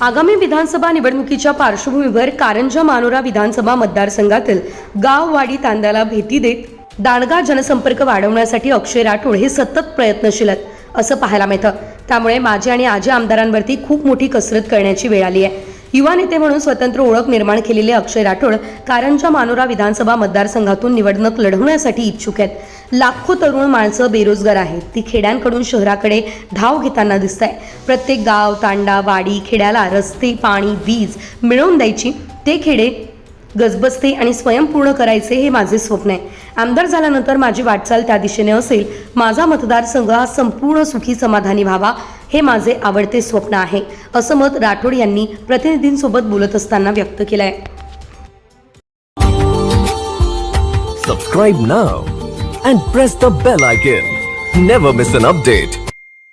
आगामी विधानसभा निवडणुकीच्या पार्श्वभूमीवर कारंजा मानोरा विधानसभा मतदारसंघातील गाववाडी तांद्याला भेटी देत दांडगा जनसंपर्क वाढवण्यासाठी अक्षय राठोड हे सतत प्रयत्नशील आहेत असं पाहायला मिळतं. त्यामुळे माझे आणि आजी आमदारांवरती खूप मोठी कसरत करण्याची वेळ आली आहे. युवा नेते म्हणून स्वतंत्र ओळख निर्माण केलेले अक्षय राठोड कारंजा मानोरा विधानसभा मतदारसंघातून निवडणूक लढवण्यासाठी इच्छुक आहेत. लाखो तरुण माणसं बेरोजगार आहेत. ती खेड्यांकडून शहराकडे धाव घेताना दिसत आहे प्रत्येक गाव तांडा वाडी खेड्याला रस्ते पाणी वीज मिळवून द्यायची. ते खेडे गजबजते आणि स्वयंपूर्ण करायचे हे माझे स्वप्न आहे. आमदार झाल्यानंतर माझी वाटचाल त्या दिशेने असेल. माझा मतदारसंघ हा संपूर्ण सुखी समाधानी व्हावा. हे माझे आवडते स्वप्न आहे असं मत राठोड यांनी प्रतिनिधींसोबत बोलत असताना व्यक्त केलंय. Subscribe now and press the bell icon never miss an update